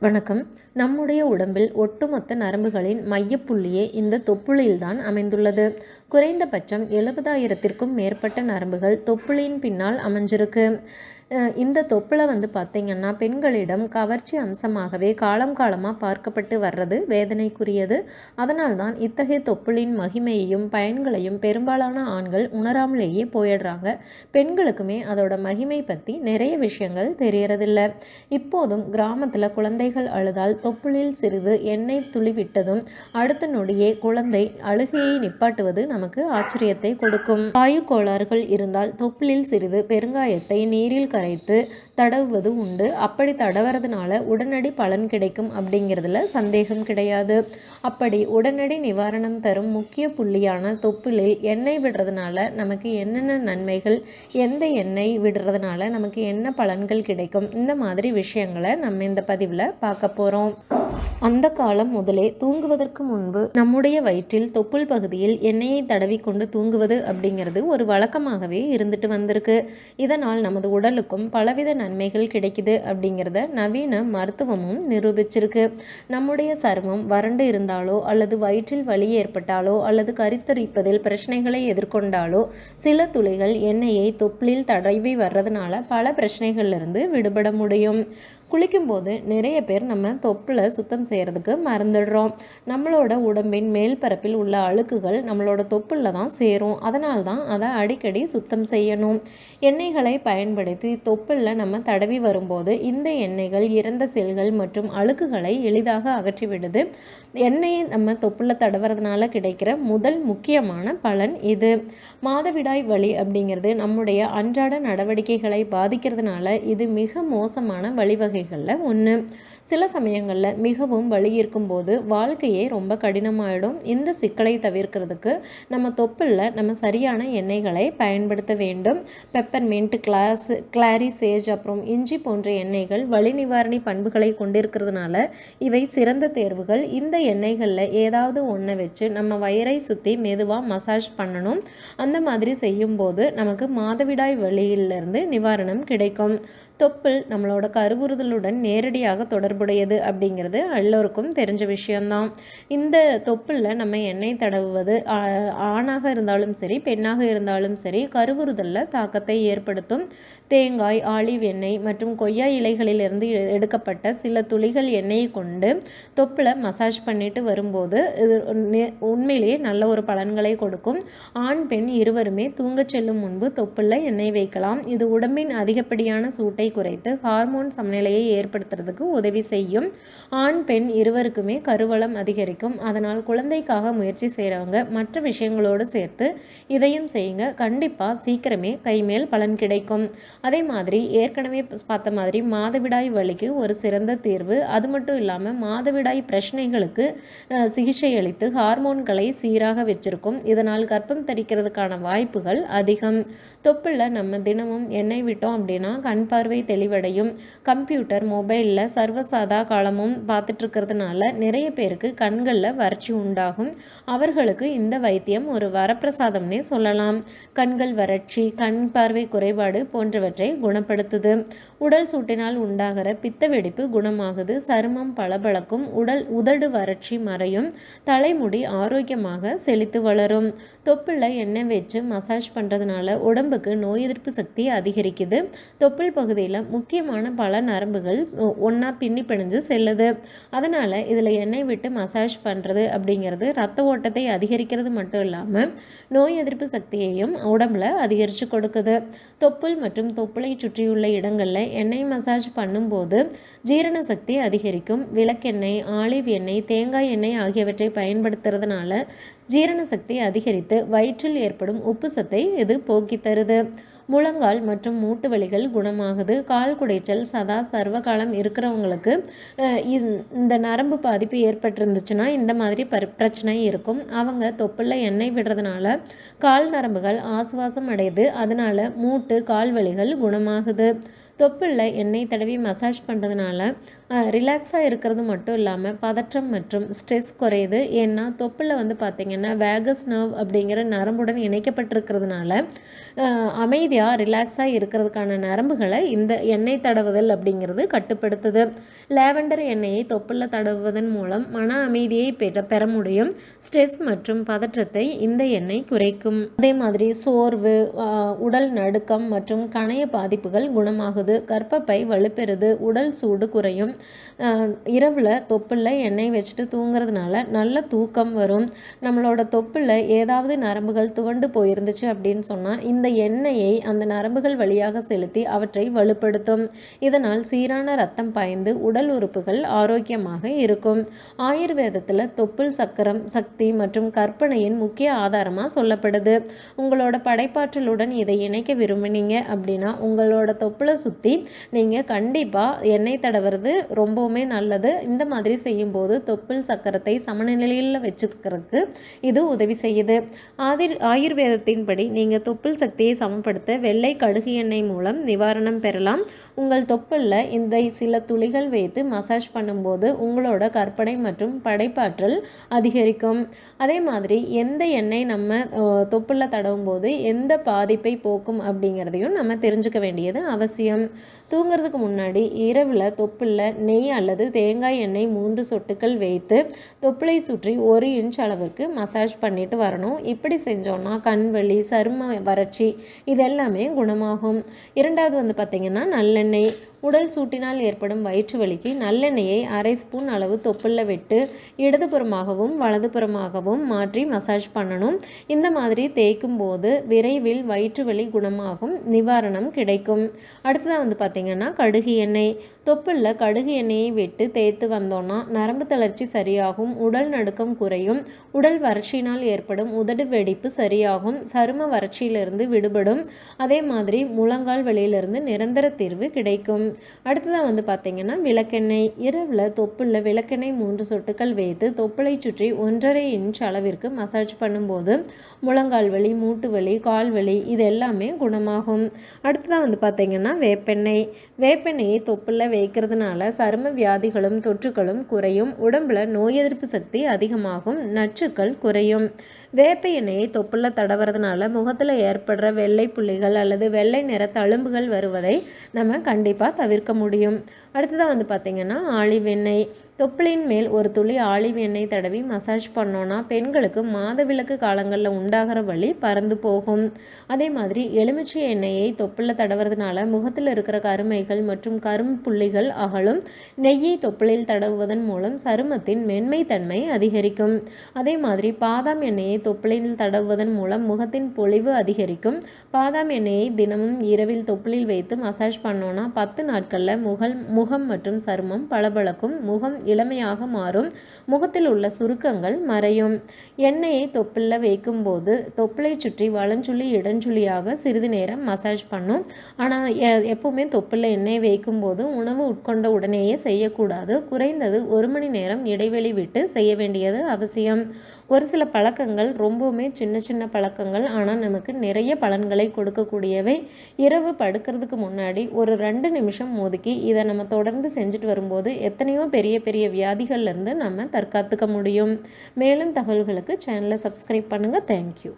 வணக்கம். நம்முடைய உடம்பில் ஒட்டுமொத்த நரம்புகளின் மையப்புள்ளியே இந்த தொப்புளில்தான் அமைந்துள்ளது. குறைந்தபட்சம் எழுபதாயிரத்திற்கும் மேற்பட்ட நரம்புகள் தொப்புளின் பின்னால் அமைஞ்சிருக்கு. இந்த தொப்புளை வந்து பார்த்திங்கன்னா பெண்களிடம் கவர்ச்சி அம்சமாகவே காலம் காலமாக பார்க்கப்பட்டு வர்றது வேதனைக்குரியது. அதனால்தான் இத்தகைய தொப்புளின் மகிமையையும் பயன்களையும் பெரும்பாலான ஆண்கள் உணராமலேயே போயிடுறாங்க. பெண்களுக்குமே அதோட மகிமை பற்றி நிறைய விஷயங்கள் தெரியறதில்ல. இப்போதும் கிராமத்தில் குழந்தைகள் அழுதால் தொப்புளில் சிறிது எண்ணெய் துளி விட்டதும் அடுத்த நொடியே குழந்தை அழுகையை நிப்பாட்டுவது நமக்கு ஆச்சரியத்தை கொடுக்கும். வாயு கோளாறுகள் இருந்தால் தொப்புளில் சிறிது பெருங்காயத்தை நீரில் கரைத்து தடவுவது உண்டு. அப்படி தடவுறதுனால உடனடி பலன் கிடைக்கும் அப்படிங்கிறதுல சந்தேகம் கிடையாது. அப்படி உடனடி நிவாரணம் தரும் முக்கிய புள்ளியான தொப்புளில் எண்ணெய் விடுறதுனால நமக்கு என்னென்ன நன்மைகள் எந்த எண்ணெய் விடுறதுனால நமக்கு என்ன பலன்கள் கிடைக்கும்? இந்த மாதிரி விஷயங்களை நம்ம இந்த பதிவில் பார்க்க போகிறோம் அந்த காலம் முதலே தூங்குவதற்கு முன்பு நம்முடைய வயிற்றில் தொப்புள் பகுதியில் எண்ணெயை தடவி கொண்டு தூங்குவது அப்படிங்கிறது ஒரு வழக்கமாகவே இருந்துட்டு வந்திருக்கு. இதனால் நமது உடலுக்கு உடலுக்கும் பலவித நன்மைகள் கிடைக்குது அப்படிங்கிறத நவீன மருத்துவமும் நிரூபிச்சிருக்கு. நம்முடைய சருமம் வறண்டு இருந்தாலோ அல்லது வயிற்றில் வலி ஏற்பட்டாலோ அல்லது கருத்தரிப்பதில் பிரச்சனைகளை எதிர்கொண்டாலோ சில துளிகள் எண்ணெயை தொப்புளில் தடவி வர்றதுனால பல பிரச்சனைகள்லேருந்து விடுபட முடியும். குளிக்கும்போது நிறைய பேர் நம்ம தொப்பில் சுத்தம் செய்கிறதுக்கு மறந்துடுறோம். நம்மளோட உடம்பின் மேல் பரப்பில் உள்ள அழுக்குகள் நம்மளோட தொப்பில் தான் சேரும். அதனால தான் அதை அடிக்கடி சுத்தம் செய்யணும். எண்ணெய்களை பயன்படுத்தி தொப்பில் நம்ம தடவி வரும்போது இந்த எண்ணெய்கள் இறந்த செல்கள் மற்றும் அழுக்குகளை எளிதாக அகற்றிவிடுது. எண்ணெயை நம்ம தொப்பில் தடவுறதுனால கிடைக்கிற முதல் முக்கியமான பலன் இது. மாதவிடாய் வலி அப்படிங்கிறது நம்முடைய அன்றாட நடவடிக்கைகளை பாதிக்கிறதுனால இது மிக மோசமான வழிவகை வகைகளில் ஒன்று சில சமயங்களில் மிகவும் வலி இருக்கும்போது வாழ்க்கையே ரொம்ப கடினமாயிடும். இந்த சிக்கலை தவிர்க்கிறதுக்கு நம்ம தொப்பில் நம்ம சரியான எண்ணெய்களை பயன்படுத்த வேண்டும். பெப்பர்மெண்ட் கிளாஸ் கிளாரி சேஜ் அப்புறம் இஞ்சி போன்ற எண்ணெய்கள் வலி நிவாரணி பண்புகளை கொண்டிருக்கிறதுனால இவை சிறந்த தேர்வுகள். இந்த எண்ணெய்களில் ஏதாவது ஒன்றை வச்சு நம்ம வயிறை சுற்றி மெதுவாக மசாஜ் பண்ணணும். அந்த மாதிரி செய்யும்போது நமக்கு மாதவிடாய் வழியிலிருந்து நிவாரணம் கிடைக்கும். தொப்புள் நம்மளோட கருவுறுதலுடன் நேரடியாக தொடர்பு தொடர்புடையது அப்படிங்கிறது எல்லோருக்கும் தெரிஞ்ச விஷயம்தான். இந்த தொப்புளில் நம்ம எண்ணெய் தடவுவது ஆணாக இருந்தாலும் சரி பெண்ணாக இருந்தாலும் சரி கருவுறுதலில் தாக்கத்தை ஏற்படுத்தும் தேங்காய் ஆலிவ் எண்ணெய் மற்றும் கொய்யா இலைகளிலிருந்து எடுக்கப்பட்ட சில துளிகள் எண்ணெயை கொண்டு தொப்பில் மசாஜ் பண்ணிட்டு வரும்போது இது உண்மையிலேயே நல்ல ஒரு பலன்களை கொடுக்கும். ஆண் பெண் இருவருமே தூங்கச் செல்லும் முன்பு தொப்புளில் எண்ணெய் வைக்கலாம். இது உடம்பின் அதிகப்படியான சூட்டை குறைத்து ஹார்மோன் சமநிலையை ஏற்படுத்துறதுக்கு உதவி செய்யும். ஆண் பெண் இருவருக்குமே கருவளம் அதிகரிக்கும். அதனால் குழந்தைக்காக முயற்சி செய்கிறவங்க மற்ற விஷயங்களோடு சேர்த்து இதையும் செய்யுங்க. கண்டிப்பாக சீக்கிரமே கைமேல் பலன் கிடைக்கும். அதே மாதிரி ஏற்கனவே பார்த்த மாதிரி மாதவிடாய் வலிக்கு ஒரு சிறந்த தீர்வு. அது மட்டும் இல்லாமல் மாதவிடாய் பிரச்சனைகளுக்கு சிகிச்சை அளித்து ஹார்மோன்களை சீராக வச்சிருக்கும். இதனால் கர்ப்பம் தரிக்கிறதுக்கான வாய்ப்புகள் அதிகம். தொப்பில் நம்ம தினமும் எண்ணெய் விட்டோம் அப்படின்னா கண் பார்வை தெளிவடையும். கம்ப்யூட்டர் மொபைலில் சர்வசாதா காலமும் பார்த்துட்ருக்கிறதுனால நிறைய பேருக்கு கண்களில் வறட்சி உண்டாகும். அவர்களுக்கு இந்த வைத்தியம் ஒரு வரப்பிரசாதம்னே சொல்லலாம். கண்கள் வறட்சி கண் பார்வை குறைபாடு போன்றவை போன்றவற்றை குணப்படுத்துது. உடல் சூட்டினால் உண்டாகிற பித்த வெடிப்பு குணமாகுது. சருமம் பளபளக்கும் உடல் உதடு வறட்சி மறையும் தலைமுடி ஆரோக்கியமாக செழித்து வளரும். தொப்புள்ள எண்ணெய் வச்சு மசாஜ் பண்ணுறதுனால உடம்புக்கு நோய் எதிர்ப்பு சக்தி அதிகரிக்குது. தொப்புள் பகுதியில் முக்கியமான பல நரம்புகள் ஒன்றா பின்னி பிணைஞ்சு செல்லுது. அதனால் இதில் எண்ணெய் விட்டு மசாஜ் பண்ணுறது அப்படிங்கிறது ரத்த ஓட்டத்தை அதிகரிக்கிறது மட்டும் இல்லாமல் நோய் எதிர்ப்பு சக்தியையும் உடம்புல அதிகரித்து கொடுக்குது. தொப்புள் மற்றும் தொப்புளை சுற்றியுள்ள இடங்களில் எண்ணெய் மசாஜ் பண்ணும்போது ஜீரண சக்தி அதிகரிக்கும். விளக்கெண்ணெய் ஆலிவ் எண்ணெய் தேங்காய் எண்ணெய் ஆகியவற்றை பயன்படுத்துறதுனால ஜீரண சக்தி அதிகரித்து வயிற்றில் ஏற்படும் உப்பு சத்தை இது போக்கி தருது. முழங்கால் மற்றும் மூட்டு வலிகள் குணமாகுது. கால் குடைச்சல் சதா சர்வ காலம் இருக்கிறவங்களுக்கு இந்த நரம்பு பாதிப்பு ஏற்பட்டிருந்துச்சுன்னா இந்த மாதிரி பிரச்சனை இருக்கும். அவங்க தொப்பில் எண்ணெய் விடுறதுனால கால் நரம்புகள் ஆசுவாசம் அடையுது. அதனால மூட்டு கால் வலிகள் குணமாகுது. தொப்பில் எண்ணெய் தடவி மசாஜ் பண்ணுறதுனால ரிலாக்ஸாக இருக்கிறது மட்டும் இல்லாமல் பதற்றம் மற்றும் ஸ்ட்ரெஸ் குறையுது. ஏன்னா தொப்பில் வந்து பார்த்திங்கன்னா வேகஸ் நர்வ் அப்படிங்கிற நரம்புடன் இணைக்கப்பட்டிருக்கிறதுனால அமைதியாக ரிலாக்ஸாக இருக்கிறதுக்கான நரம்புகளை இந்த எண்ணெய் தடவுதல் அப்படிங்கிறது கட்டுப்படுத்துது. லேவண்டர் எண்ணெயை தொப்பில் தடவுவதன் மூலம் மன அமைதியை பெற பெற முடியும். ஸ்ட்ரெஸ் மற்றும் பதற்றத்தை இந்த எண்ணெய் குறைக்கும். அதே மாதிரி சோர்வு உடல் நடுக்கம் மற்றும் கணைய பாதிப்புகள் குணமாகுது. கர்ப்பப்பை வலுப்பெறுது. உடல் சூடு குறையும். இரவில் தொப்பில் எண்ணெய் வச்சுட்டு தூங்குறதுனால நல்ல தூக்கம் வரும். நம்மளோட தொப்பில் ஏதாவது நரம்புகள் துவண்டு போயிருந்துச்சு அப்படின்னு சொன்னால் இந்த எண்ணெயை அந்த நரம்புகள் வழியாக செலுத்தி அவற்றை வலுப்படுத்தும். இதனால் சீரான ரத்தம் பாய்ந்து உடல் உறுப்புகள் ஆரோக்கியமாக இருக்கும். ஆயுர்வேதத்தில் தொப்புள் சக்கரம் சக்தி மற்றும் கற்பனையின் முக்கிய ஆதாரமாக சொல்லப்படுது. உங்களோட படைப்பாற்றலுடன் இதை இணைக்க விரும்பினீங்க அப்படின்னா உங்களோட தொப்புளை சுற்றி நீங்கள் கண்டிப்பாக எண்ணெய் தடவுறது ரொம்பவுமே நல்லது. இந்த மாதிரி செய்யும்போது தொப்புள் சக்கரத்தை சமநிலையில் வச்சுக்கிறதுக்கு இது உதவி செய்யுது. ஆதிர் ஆயுர்வேதத்தின்படி நீங்கள் தொப்புள் சக்தியை சமப்படுத்த வெள்ளை கடுகு எண்ணெய் மூலம் நிவாரணம் பெறலாம். உங்கள் தொப்புளில் இந்த சில துளிகள் வைத்து மசாஜ் பண்ணும்போது உங்களோட கற்பனை மற்றும் படைப்பாற்றல் அதிகரிக்கும். அதே மாதிரி எந்த எண்ணெய் நம்ம தொப்புளில் தடவும் போது எந்த பாதிப்பை போக்கும் அப்படிங்கிறதையும் நம்ம தெரிஞ்சுக்க வேண்டியது அவசியம். தூங்குறதுக்கு முன்னாடி இரவில் தொப்புளில் நெய் அல்லது தேங்காய் எண்ணெய் மூன்று சொட்டுக்கள் வைத்து தொப்புளை சுற்றி ஒரு இன்ச் அளவிற்கு மசாஜ் பண்ணிட்டு வரணும். இப்படி செஞ்சோன்னா கண் வலி சரும வறட்சி இதெல்லாமே குணமாகும். இரண்டாவது வந்து பார்த்திங்கன்னா நல்லெண்ணெய். எண்ணெய் உடல் சூட்டினால் ஏற்படும் வயிற்று வலிக்கு நல்லெண்ணெயை அரை ஸ்பூன் அளவு தொப்புளில் விட்டு இடதுபுறமாகவும் வலதுபுறமாகவும் மாற்றி மசாஜ் பண்ணணும். இந்த மாதிரி தேய்க்கும் போது விரைவில் வயிற்று வலி குணமாகும் நிவாரணம் கிடைக்கும். அடுத்ததாக வந்து பார்த்திங்கன்னா கடுகு எண்ணெய். தொப்புளில் கடுகு எண்ணெயை விட்டு தேய்த்து வந்தோன்னா நரம்பு தளர்ச்சி சரியாகும் உடல் நடுக்கம் குறையும் உடல் வறட்சியினால் ஏற்படும் உதடு வெடிப்பு சரியாகும் சரும வறட்சியிலிருந்து விடுபடும். அதே மாதிரி முழங்கால் வழியிலிருந்து நிரந்தர தீர்வு கிடைக்கும். அடுத்ததாக வந்து பார்த்திங்கன்னா விளக்கெண்ணெய் இரவில் தொப்புளில் விளக்கெண்ணெய் மூன்று சொட்டுக்கள் வைத்து தொப்புளை சுற்றி ஒன்றரை இன்ச் அளவிற்கு மசாஜ் பண்ணும்போது முழங்கால் வலி மூட்டு வலி கால் வலி இது எல்லாமே குணமாகும். அடுத்ததாக வந்து பார்த்திங்கன்னா வேப்பெண்ணெய். வேப்பெண்ணெயை தொப்புளில் வைக்கிறதுனால சரும வியாதிகளும் தொற்றுகளும் குறையும். உடம்புல நோய் எதிர்ப்பு சக்தி அதிகமாகும். நச்சுக்கள் குறையும். வேப்ப எண்ணெயை தொப்புளில் தடவுறதுனால முகத்தில் ஏற்படுற வெள்ளை புள்ளிகள் அல்லது வெள்ளை நிற தழும்புகள் வருவதை நம்ம கண்டிப்பாக தவிர்க்க முடியும். அடுத்ததாக வந்து பார்த்திங்கன்னா ஆலிவ் எண்ணெய். தொப்புளின் மேல் ஒரு துளி ஆலிவ் எண்ணெய் தடவி மசாஜ் பண்ணோன்னா பெண்களுக்கு மாதவிலக்கு காலங்களில் உண்டாகிற வழி பறந்து போகும். அதே மாதிரி எலுமிச்சை எண்ணெயை தொப்புளில் தடவுறதுனால முகத்தில் இருக்கிற கருமைகள் மற்றும் கரும் புள்ளிகள் அகலும். நெய்யை தொப்புளில் தடவுவதன் மூலம் சருமத்தின் மென்மை தன்மை அதிகரிக்கும். அதே மாதிரி பாதாம் எண்ணெயை தொப்புளில் தடவுவதன் மூலம் முகத்தின் பொலிவு அதிகரிக்கும். பாதாம் எண்ணெயை தினமும் இரவில் தொப்புளில் வைத்து மசாஜ் பண்ணோன்னா பத்து நாட்களில் முகல் முகம் மற்றும் சருமம் பளபளக்கும் முகம் இளமையாக மாறும் முகத்தில் உள்ள சுருக்கங்கள் மறையும். எண்ணெயை தொப்பில் வைக்கும்போது தொப்பிலை சுற்றி வளஞ்சுழி இடஞ்சுழியாக சிறிது நேரம் மசாஜ் பண்ணும். ஆனால் எப்போவுமே தொப்பில் எண்ணெய் வைக்கும்போது உணவு உட்கொண்ட உடனேயே செய்யக்கூடாது. குறைந்தது ஒரு மணி நேரம் இடைவெளி விட்டு செய்ய வேண்டியது அவசியம். ஒரு சில பழக்கங்கள் ரொம்பவுமே சின்ன சின்ன பழக்கங்கள். ஆனால் நமக்கு நிறைய பலன்களை கொடுக்கக்கூடியவை. இரவு படுக்கிறதுக்கு முன்னாடி ஒரு ரெண்டு நிமிஷம் ஒதுக்கி இதை நம்ம தொடர்ந்து செஞ்சுட்டு வரும்போது எத்தனையோ பெரிய பெரிய வியாதிகள்லேருந்து நம்ம தற்காத்துக்க முடியும். மேலும் தகவல்களுக்கு சேனலை சப்ஸ்கிரைப் பண்ணுங்கள் தேங்க்யூ